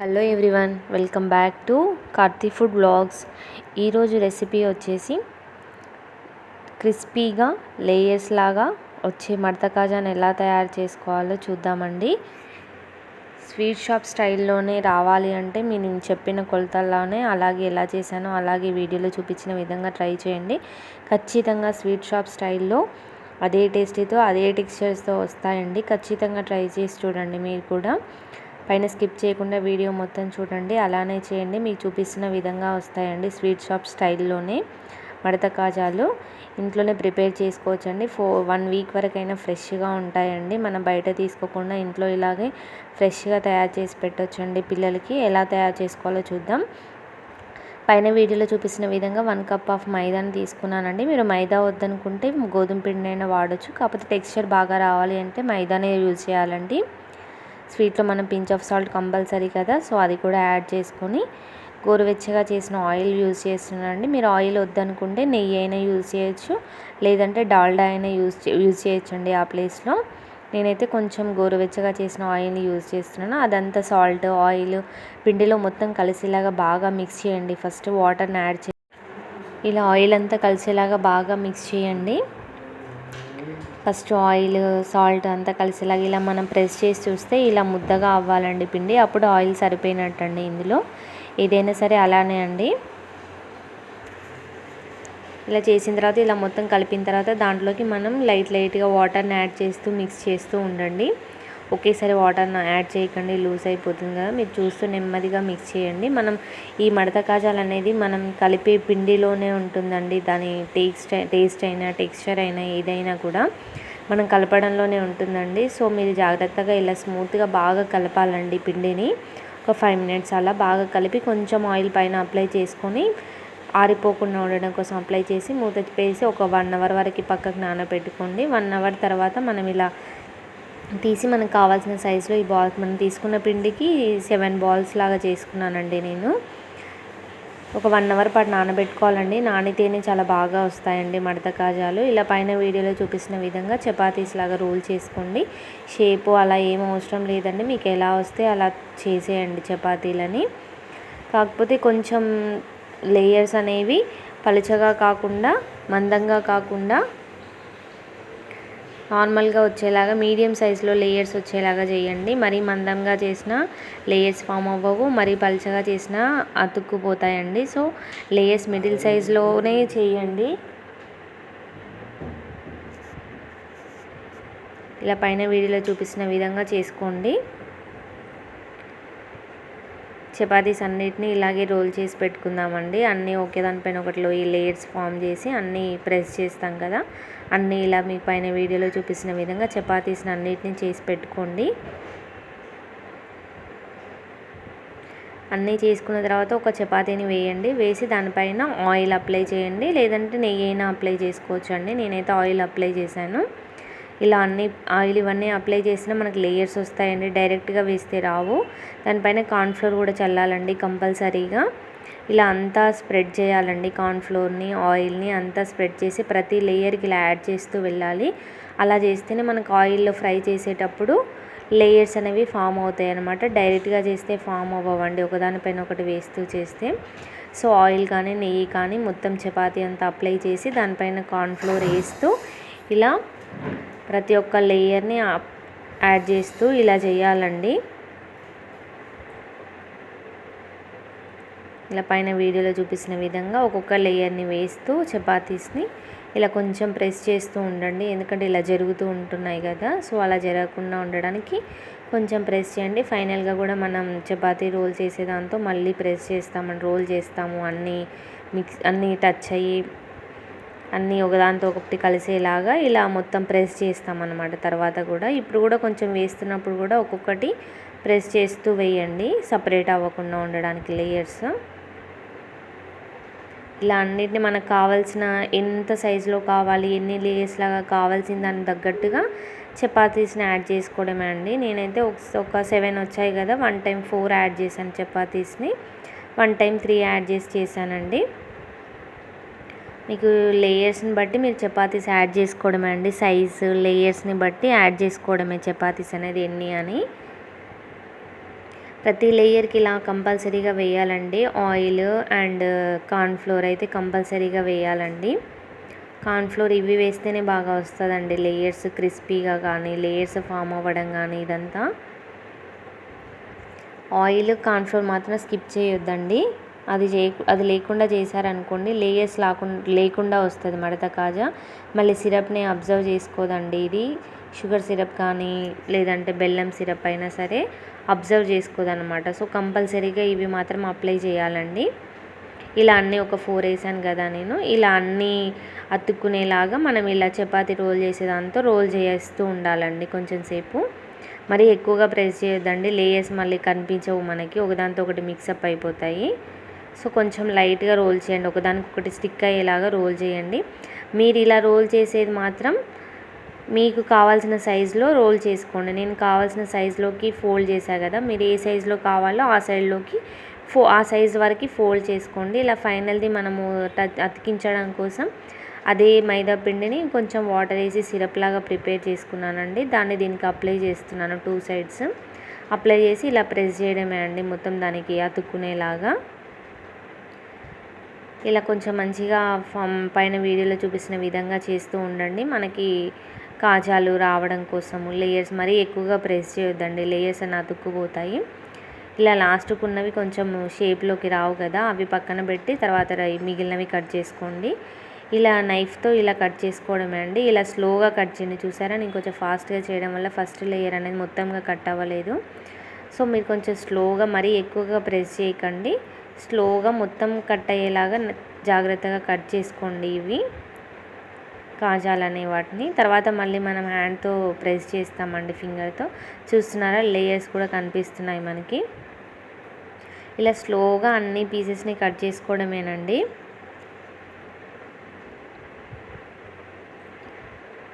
Hello everyone welcome back to Karthi food blogs ఈరోజు recipe వచ్చేసి క్రిస్పీగా లేయర్స్ లాగా వచ్చే మడత కాజాను ఎలా తయారు చేసుకోవాలో చూద్దామండి. స్వీట్ షాప్ స్టైల్లోనే రావాలి అంటే నేను చెప్పిన కొలతల్లోనే అలాగే ఎలా చేశానో అలాగే వీడియోలో చూపించిన విధంగా ట్రై చేయండి. ఖచ్చితంగా స్వీట్ షాప్ స్టైల్లో అదే టేస్టీతో అదే టెక్స్చర్స్తో వస్తాయండి. ఖచ్చితంగా ట్రై చేసి చూడండి మీరు కూడా. పైన స్కిప్ చేయకుండా వీడియో మొత్తం చూడండి. అలానే చేయండి. మీకు చూపిస్తున్న విధంగా వస్తాయండి స్వీట్ షాప్ స్టైల్లోనే మడత కాజాలు. ఇంట్లోనే ప్రిపేర్ చేసుకోవచ్చండి. ఫో వన్ వీక్ వరకైనా ఫ్రెష్గా ఉంటాయండి. మనం బయట తీసుకోకుండా ఇంట్లో ఇలాగే ఫ్రెష్గా తయారు చేసి పెట్టొచ్చండి పిల్లలకి. ఎలా తయారు చేసుకోవాలో చూద్దాం. పైన వీడియోలో చూపిస్తున్న విధంగా వన్ కప్ ఆఫ్ మైదాని తీసుకున్నానండి. మీరు మైదా వద్దనుకుంటే గోధుమ పిండి అయినా వాడచ్చు. కాకపోతే టెక్స్చర్ బాగా రావాలి అంటే మైదానే యూజ్ చేయాలండి. స్వీట్లో మనం పించ్ ఆఫ్ సాల్ట్ కంపల్సరీ కదా సో అది కూడా యాడ్ చేసుకొని గోరువెచ్చగా చేసిన ఆయిల్ యూజ్ చేస్తున్నానండి. మీరు ఆయిల్ వద్దనుకుంటే నెయ్యి అయినా యూజ్ చేయొచ్చు లేదంటే డాల్డా అయినా యూజ్ యూజ్ చేయొచ్చండి ఆ ప్లేస్లో. నేనైతే కొంచెం గోరువెచ్చగా చేసిన ఆయిల్ని యూజ్ చేస్తున్నాను. అదంతా సాల్ట్ ఆయిల్ పిండిలో మొత్తం కలిసేలాగా బాగా మిక్స్ చేయండి. ఫస్ట్ వాటర్ని యాడ్ చే ఇలా ఆయిల్ అంతా కలిసేలాగా బాగా మిక్స్ చేయండి. ఫస్ట్ ఆయిల్ సాల్ట్ అంతా కలిసేలాగా ఇలా మనం ప్రెస్ చేసి చూస్తే ఇలా ముద్దగా అవ్వాలండి పిండి. అప్పుడు ఆయిల్ సరిపోయినట్టండి ఇందులో. ఏదైనా సరే అలానే అండి. ఇలా చేసిన తర్వాత ఇలా మొత్తం కలిపిన తర్వాత దాంట్లోకి మనం లైట్ లైట్గా వాటర్ని యాడ్ చేస్తూ మిక్స్ చేస్తూ ఉండండి. ఒకేసారి వాటర్ని యాడ్ చేయకండి లూజ్ అయిపోతుంది కదా మీరు చూస్తూ నెమ్మదిగా మిక్స్ చేయండి. మనం ఈ మడత కాజాలు అనేది మనం కలిపే పిండిలోనే ఉంటుందండి. దాని టేస్ట్ టేస్ట్ అయినా టెక్స్చర్ అయినా ఏదైనా కూడా మనం కలపడంలోనే ఉంటుందండి. సో మీరు జాగ్రత్తగా ఇలా స్మూత్గా బాగా కలపాలండి పిండిని. ఒక ఫైవ్ మినిట్స్ అలా బాగా కలిపి కొంచెం ఆయిల్ పైన అప్లై చేసుకొని ఆరిపోకుండా ఉండడం కోసం అప్లై చేసి మూత వేసి ఒక వన్ అవర్ వరకు పక్కకు నానబెట్టుకోండి. వన్ అవర్ తర్వాత మనం ఇలా తీసి మనకు కావాల్సిన సైజులో ఈ బాల్స్ మనం తీసుకున్న పిండికి సెవెన్ బాల్స్ లాగా చేసుకున్నానండి నేను. ఒక వన్ అవర్ పాటు నానబెట్టుకోవాలండి. నానితేనే చాలా బాగా వస్తాయండి మడత కాజాలు. ఇలా పైన వీడియోలో చూపిస్తున్న విధంగా చపాతీస్ లాగా రోల్ చేసుకోండి. షేపు అలా ఏం అవసరం లేదండి. మీకు ఎలా వస్తే అలా చేసేయండి చపాతీలని. కాకపోతే కొంచెం లేయర్స్ అనేవి పలుచగా కాకుండా మందంగా కాకుండా నార్మల్గా వచ్చేలాగా మీడియం సైజులో లేయర్స్ వచ్చేలాగా చేయండి. మరీ మందంగా చేసిన లేయర్స్ ఫామ్ అవ్వవు మరీ పలచగా చేసిన అతుక్కుపోతాయండి. సో లేయర్స్ మిడిల్ సైజులోనే చేయండి. ఇలా పైన వీడియోలో చూపిస్తున్న విధంగా చేసుకోండి. చపాతీస్ అన్నిటిని ఇలాగే రోల్ చేసి పెట్టుకుందామండి. అన్నీ ఒకే దానిపైన ఒకటిలో ఈ లేయర్స్ ఫామ్ చేసి అన్నీ ప్రెస్ చేస్తాం కదా. అన్నీ ఇలా మీ పైన వీడియోలో చూపిస్తున్న విధంగా చపాతీస్ని అన్నిటిని చేసి పెట్టుకోండి. అన్నీ చేసుకున్న తర్వాత ఒక చపాతీని వేయండి. వేసి దానిపైన ఆయిల్ అప్లై చేయండి. లేదంటే నెయ్యి అయినా అప్లై చేసుకోవచ్చు అండి నేనైతే ఆయిల్ అప్లై చేశాను. ఇలా అన్ని ఆయిల్ ఇవన్నీ అప్లై చేసినా మనకు లేయర్స్ వస్తాయండి. డైరెక్ట్గా వేస్తే రావు. దానిపైన కార్న్ఫ్లోర్ కూడా చల్లాలండి కంపల్సరీగా. ఇలా అంతా స్ప్రెడ్ చేయాలండి కార్న్ఫ్లోర్ని ఆయిల్ని అంతా స్ప్రెడ్ చేసి ప్రతి లేయర్కి ఇలా యాడ్ చేస్తూ వెళ్ళాలి. అలా చేస్తేనే మనకు ఆయిల్లో ఫ్రై చేసేటప్పుడు లేయర్స్ అనేవి ఫామ్ అవుతాయి అన్నమాట డైరెక్ట్గా చేస్తే ఫామ్ అవ్వండి ఒకదానిపైన ఒకటి వేస్తూ చేస్తే. సో ఆయిల్ కానీ నెయ్యి కానీ మొత్తం చపాతీ అంతా అప్లై చేసి దానిపైన కార్న్ఫ్లోర్ వేస్తూ ఇలా ప్రతి ఒక్క లేయర్ని యాడ్ చేస్తూ ఇలా చేయాలండి. ఇలా పైన వీడియోలో చూపిస్తున్న విధంగా ఒక్కొక్క లేయర్ని వేస్తూ చపాతీస్ని ఇలా కొంచెం ప్రెస్ చేస్తూ ఉండండి. ఎందుకంటే ఇలా జరుగుతూ ఉంటున్నాయి కదా సో అలా జరగకుండా ఉండడానికి కొంచెం ప్రెస్ చేయండి. ఫైనల్గా కూడా మనం చపాతీ రోల్ చేసేదాంతో మళ్ళీ ప్రెస్ చేస్తామని రోల్ చేస్తాము అన్నీ మిక్స్ అన్నీ టచ్ అయ్యి అన్నీ ఒకదాంతో ఒకటి కలిసేలాగా ఇలా మొత్తం ప్రెస్ చేస్తామన్నమాట. తర్వాత కూడా ఇప్పుడు కూడా కొంచెం వేస్తున్నప్పుడు కూడా ఒక్కొక్కటి ప్రెస్ చేస్తూ వేయండి. సపరేట్ అవ్వకుండా ఉండడానికి లేయర్స్. ఇలా అన్నిటిని మనకు కావాల్సిన ఎంత సైజులో కావాలి ఎన్ని లేయర్స్ లాగా కావాల్సిన దానికి తగ్గట్టుగా చపాతీస్ని యాడ్ చేసుకోవడమే అండి. నేనైతే ఒక సెవెన్ వచ్చాయి కదా వన్ టైం ఫోర్ యాడ్ చేశాను చపాతీస్ని. వన్ టైం త్రీ యాడ్ చేసి చేశానండి. మీకు లేయర్స్ని బట్టి మీరు చపాతీస్ యాడ్ చేసుకోవడమే అండి. సైజు లేయర్స్ని బట్టి యాడ్ చేసుకోవడమే చపాతీస్ అనేది ఎన్ని అని. ప్రతి లేయర్కి ఇలా కంపల్సరీగా వేయాలండి. ఆయిల్ అండ్ కార్న్ఫ్లోర్ అయితే కంపల్సరీగా వేయాలండి. కార్న్ఫ్లోర్ ఇవి వేస్తేనే బాగా వస్తుందండి. లేయర్స్ క్రిస్పీగా కానీ లేయర్స్ ఫామ్ అవ్వడం కానీ ఇదంతా. ఆయిల్ కార్న్ఫ్లోర్ మాత్రం స్కిప్ చేయొద్దండి. అది చే అది లేకుండా చేశారనుకోండి లేయర్స్ లేకుండా లేకుండా వస్తుంది మడత కాజా. మళ్ళీ సిరప్ని అబ్జర్వ్ చేసుకోదండి ఇది. షుగర్ సిరప్ కానీ లేదంటే బెల్లం సిరప్ అయినా సరే అబ్జర్వ్ చేసుకోదన్నమాట. సో కంపల్సరీగా ఇవి మాత్రం అప్లై చేయాలండి. ఇలా అన్నీ ఒక ఫోర్ వేసాను కదా నేను. ఇలా అన్నీ అతుక్కునేలాగా మనం ఇలా చపాతి రోల్ చేసేదాంతో రోల్ చేస్తూ ఉండాలండి కొంచెం సేపు. మరీ ఎక్కువగా ప్రెస్ చేయొద్దండి. లేయర్స్ మళ్ళీ కనిపించవు మనకి. ఒకదాంతో ఒకటి మిక్సప్ అయిపోతాయి. సో కొంచెం లైట్గా రోల్ చేయండి. ఒకదానికి ఒకటి స్టిక్ అయ్యేలాగా రోల్ చేయండి. మీరు ఇలా రోల్ చేసేది మాత్రం మీకు కావాల్సిన సైజులో రోల్ చేసుకోండి. నేను కావాల్సిన సైజులోకి ఫోల్డ్ చేశా కదా మీరు ఏ సైజులో కావాలో ఆ సైడ్లోకి ఫో ఆ సైజ్ వరకు ఫోల్డ్ చేసుకోండి. ఇలా ఫైనల్ది మనము అతికించడం కోసం అదే మైదా పిండిని కొంచెం వాటర్ వేసి సిరప్ లాగా ప్రిపేర్ చేసుకున్నానండి. దాన్ని దీనికి అప్లై చేస్తున్నాను టూ సైడ్స్. అప్లై చేసి ఇలా ప్రెస్ చేయడమే అండి మొత్తం దానికి అతుక్కునేలాగా. ఇలా కొంచెం మంచిగా ఫామ్ పైన వీడియోలో చూపిస్తున్న విధంగా చేస్తూ ఉండండి. మనకి కాజాలు రావడం కోసము లేయర్స్ మరీ ఎక్కువగా ప్రెస్ చేయొద్దండి. లేయర్స్ అని అతుక్కుపోతాయి. ఇలా లాస్ట్కు ఉన్నవి కొంచెం షేప్లోకి రావు కదా అవి పక్కన పెట్టి తర్వాత మిగిలినవి కట్ చేసుకోండి. ఇలా నైఫ్తో ఇలా కట్ చేసుకోవడమే అండి. ఇలా స్లోగా కట్ చేయండి. చూసారా? నేను కొంచెం ఫాస్ట్గా చేయడం వల్ల ఫస్ట్ లేయర్ అనేది మొత్తంగా కట్ అవ్వలేదు. సో మీరు కొంచెం స్లోగా మరీ ఎక్కువగా ప్రెస్ చేయకండి. స్లోగా మొత్తం కట్ అయ్యేలాగా జాగ్రత్తగా కట్ చేసుకోండి ఇవి. కాజాలు వాటిని. తర్వాత మళ్ళీ మనం హ్యాండ్తో ప్రెస్ చేస్తామండి ఫింగర్తో. చూస్తున్నారా లేయర్స్ కూడా కనిపిస్తున్నాయి మనకి. ఇలా స్లోగా అన్ని పీసెస్ని కట్ చేసుకోవడమేనండి.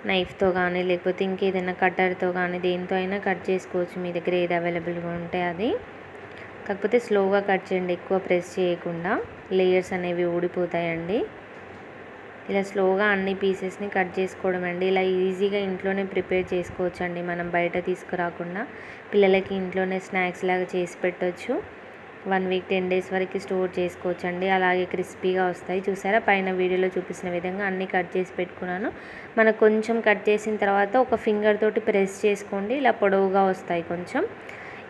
నైఫ్తో కానీ లేకపోతే ఇంకేదైనా కట్టర్తో కానీ దేంతో అయినా కట్ చేసుకోవచ్చు మీ దగ్గర ఏది అవైలబుల్గా ఉంటే అది. కాకపోతే స్లోగా కట్ చేయండి ఎక్కువ ప్రెస్ చేయకుండా. లేయర్స్ అనేవి ఊడిపోతాయండి. ఇలా స్లోగా అన్ని పీసెస్ని కట్ చేసుకోవడం అండి. ఇలా ఈజీగా ఇంట్లోనే ప్రిపేర్ చేసుకోవచ్చు అండి మనం బయట తీసుకురాకుండా పిల్లలకి ఇంట్లోనే స్నాక్స్ లాగా చేసి పెట్టవచ్చు వన్ వీక్ టెన్ డేస్ వరకు స్టోర్ చేసుకోవచ్చు అండి అలాగే క్రిస్పీగా వస్తాయి. చూసారా? పైన వీడియోలో చూపించిన విధంగా అన్నీ కట్ చేసి పెట్టుకున్నాను. మనకు కొంచెం కట్ చేసిన తర్వాత ఒక ఫింగర్ తోటి ప్రెస్ చేసుకోండి. ఇలా పొడవుగా వస్తాయి కొంచెం.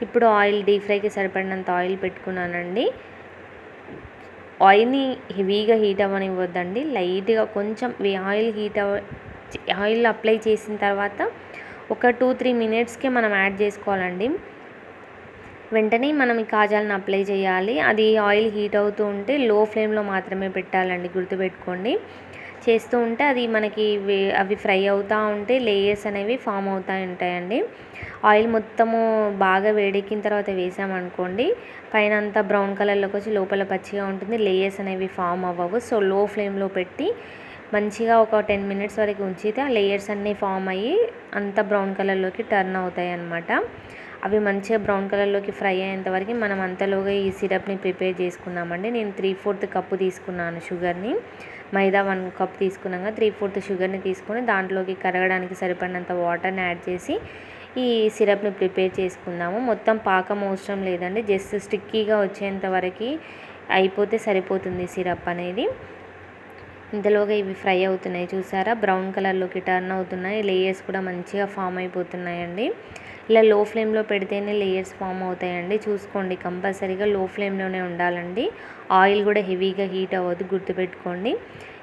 ఇప్పుడు ఆయిల్ డీప్ ఫ్రైకి సరిపడినంత ఆయిల్ పెట్టుకున్నానండి. ఆయిల్ని హెవీగా హీట్ అవ్వనివ్వద్దండి. లైట్గా కొంచెం వే- ఆయిల్ హీట్ అవ ఆయిల్ అప్లై చేసిన తర్వాత ఒక టూ త్రీ మినిట్స్కే మనం యాడ్ చేసుకోవాలండి. వెంటనే మనం ఈ కాజాలను అప్లై చేయాలి. అది ఆయిల్ హీట్ అవుతూ ఉంటే లో ఫ్లేమ్లో మాత్రమే పెట్టాలండి గుర్తుపెట్టుకోండి. చేస్తూ ఉంటే అది మనకి అవి ఫ్రై అవుతూ ఉంటే లేయర్స్ అనేవి ఫామ్ అవుతూ ఉంటాయండి. ఆయిల్ మొత్తము బాగా వేడెక్కిన తర్వాత వేసామనుకోండి పైన అంతా బ్రౌన్ కలర్లోకి వచ్చి లోపల పచ్చిగా ఉంటుంది లేయర్స్ అనేవి ఫామ్ అవ్వవు. సో లో ఫ్లేమ్లో పెట్టి మంచిగా ఒక టెన్ మినిట్స్ వరకు ఉంచితే ఆ లేయర్స్ అన్నీ ఫామ్ అయ్యి అంత బ్రౌన్ కలర్లోకి టర్న్ అవుతాయి అన్నమాట. అవి మంచిగా బ్రౌన్ కలర్లోకి ఫ్రై అయ్యేంత వరకు మనం అంతలోగా ఈ సిరప్ని ప్రిపేర్ చేసుకున్నామండి. నేను త్రీ ఫోర్త్ కప్పు తీసుకున్నాను షుగర్ని. మైదా వన్ కప్ తీసుకున్నాక త్రీ ఫోర్త్ షుగర్ని తీసుకొని దాంట్లోకి కరగడానికి సరిపడినంత వాటర్ని యాడ్ చేసి ఈ సిరప్ని ప్రిపేర్ చేసుకుందాము. మొత్తం పాకం అవసరం లేదండి జస్ట్ స్టిక్కీగా వచ్చేంత వరకు అయిపోతే సరిపోతుంది సిరప్ అనేది. ఇంతలోగా ఇవి ఫ్రై అవుతున్నాయి చూసారా బ్రౌన్ కలర్లోకి టర్న్ అవుతున్నాయి లేయర్స్ కూడా మంచిగా ఫామ్ అయిపోతున్నాయండి. ఇలా లో ఫ్లేమ్లో పెడితేనే లేయర్స్ ఫామ్ అవుతాయండి. చూసుకోండి కంపల్సరీగా లో ఫ్లేమ్లోనే ఉండాలండి. ఆయిల్ కూడా హెవీగా హీట్ అవ్వదు గుర్తుపెట్టుకోండి.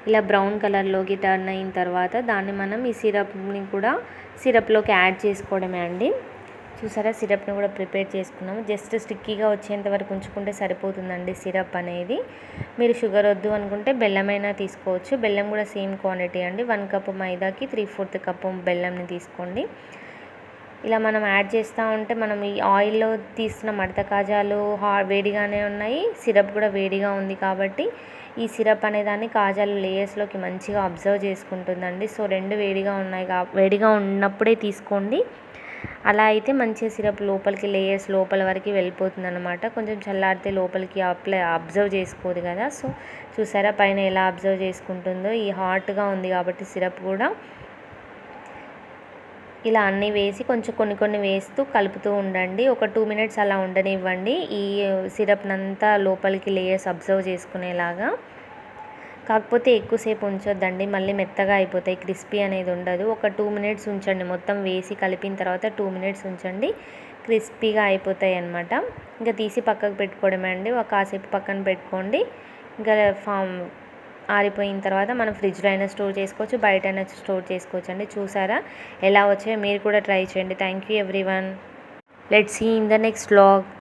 ఇలా బ్రౌన్ కలర్లోకి టర్న్ అయిన తర్వాత దాన్ని మనం ఈ సిరప్ని కూడా సిరప్లోకి యాడ్ చేసుకోవడమే అండి. చూసారా సిరప్ని కూడా ప్రిపేర్ చేసుకున్నాము. జస్ట్ స్టిక్కీగా వచ్చేంత వరకు ఉంచుకుంటే సరిపోతుందండి సిరప్ అనేది. మీరు షుగర్ వద్దు అనుకుంటే బెల్లమైనా తీసుకోవచ్చు. బెల్లం కూడా సేమ్ క్వాంటిటీ అండి. వన్ కప్ మైదాకి త్రీ ఫోర్త్ కప్పు బెల్లంని తీసుకోండి. ఇలా మనం యాడ్ చేస్తూ ఉంటే మనం ఈ ఆయిల్లో తీసిన మడత కాజాలు హా వేడిగానే ఉన్నాయి. సిరప్ కూడా వేడిగా ఉంది కాబట్టి ఈ సిరప్ అనే దాన్ని కాజాలు లేయర్స్లోకి మంచిగా అబ్జర్వ్ చేసుకుంటుందండి. సో రెండు వేడిగా ఉన్నాయి కా వేడిగా ఉన్నప్పుడే తీసుకోండి. అలా అయితే మంచిగా సిరప్ లోపలికి లేయర్స్ లోపల వరకు వెళ్ళిపోతుంది అనమాట కొంచెం చల్లారితే లోపలికి అప్లై అబ్జర్వ్ చేసుకోదు కదా. సో చూసారా పైన ఎలా అబ్జర్వ్ చేసుకుంటుందో? ఈ హాట్గా ఉంది కాబట్టి సిరప్ కూడా. ఇలా అన్నీ వేసి కొంచెం కొన్ని కొన్ని వేస్తూ కలుపుతూ ఉండండి. ఒక టూ మినిట్స్ అలా ఉండనివ్వండి. ఈ సిరప్నంతా లోపలికి లేయర్స్ అబ్జర్వ్ చేసుకునేలాగా. కాకపోతే ఎక్కువసేపు ఉంచొద్దండి. మళ్ళీ మెత్తగా అయిపోతాయి. క్రిస్పీ అనేది ఉండదు. ఒక టూ మినిట్స్ ఉంచండి. మొత్తం వేసి కలిపిన తర్వాత టూ మినిట్స్ ఉంచండి. క్రిస్పీగా అయిపోతాయి అన్నమాట. ఇంకా తీసి పక్కకు పెట్టుకోవడమే అండి. ఒక కాసేపు పక్కన పెట్టుకోండి. ఇంకా ఫామ్ ఆరిపోయిన తర్వాత మనం ఫ్రిడ్జ్లో అయినా స్టోర్ చేసుకోవచ్చు బయట అయినా స్టోర్ చేసుకోవచ్చు అండి చూసారా? ఎలా వచ్చాయో మీరు కూడా ట్రై చేయండి. Thank you everyone let see in the next vlog.